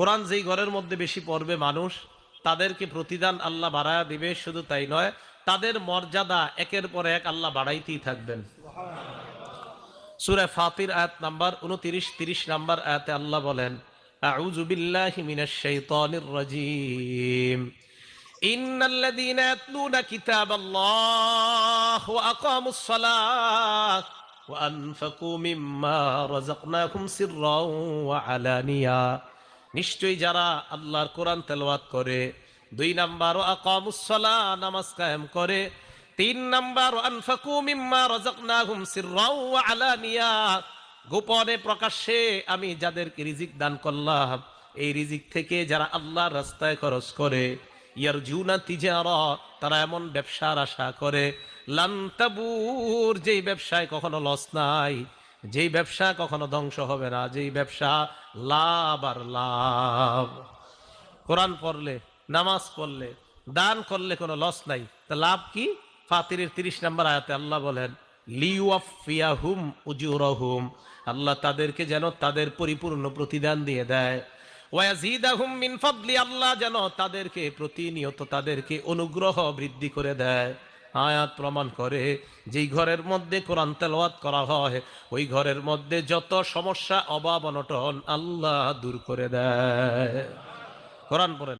কোরআন যেই ঘরের মধ্যে বেশি পড়বে মানুষ তাদেরকে প্রতিদান আল্লাহ বাড়ায় দিবে শুধু তাই নয় তাদের মর্যাদা একের পর এক আল্লাহ বাড়াইতেই থাকবেন সুরে ফাতির আয়াত নাম্বার উনতিরিশ তিরিশ নাম্বার আয়াতে আল্লাহ বলেন আউযু বিল্লাহি মিনাশ শাইতানির রাজিম إن الذين يتلون كتاب الله وأقاموا الصلاة وأنفقوا مما رزقناهم سرا وعلانية নিশ্চয়ই যারা আল্লাহর কোরআন তেলাওয়াত করে, দুই নাম্বার ও আকামুসসালা নামাজ কায়েম করে, তিন নাম্বার আনফাকু মিম্মা রাযাকনাহুম সিররাও ওয়া আলানিয়া। গোপনে প্রকাশ্যে আমি যাদেরকে রিজিক দান করলাম, এই রিজিক থেকে যারা আল্লাহর রাস্তায় খরচ করে, ইয়ারজুনা তিজারা, তারা এমন ব্যবসার আশা করে লান্তাবুর যেই ব্যবসায় কখনো লস নাই যেই ব্যবসা কখনো ধ্বংস হবে না, যেই ব্যবসা লাভ আর লাভ। কোরআন পড়লে, নামাজ পড়লে, দান করলে কোনো লস নাই। তা লাভ কি? ফাতিরের তিরিশ নম্বর আয়াতে আল্লাহ বলেন লিউফিয়াহুম উজুরহুম। আল্লাহ তাদেরকে যেন তাদের পরিপূর্ণ প্রতিদান দিয়ে দেয়। ওয়াজিদাহুম মিন ফাদলি, আল্লাহ যেন তাদেরকে প্রতিনিয়ত তাদেরকে অনুগ্রহ বৃদ্ধি করে দেয়। আয়াত প্রমাণ করে, যেই ঘরের মধ্যে কোরআন তেলওয়াত করা হয়, ওই ঘরের মধ্যে যত সমস্যা, অভাব, অনটন আল্লাহ দূর করে দেয়। কোরআন পড়েন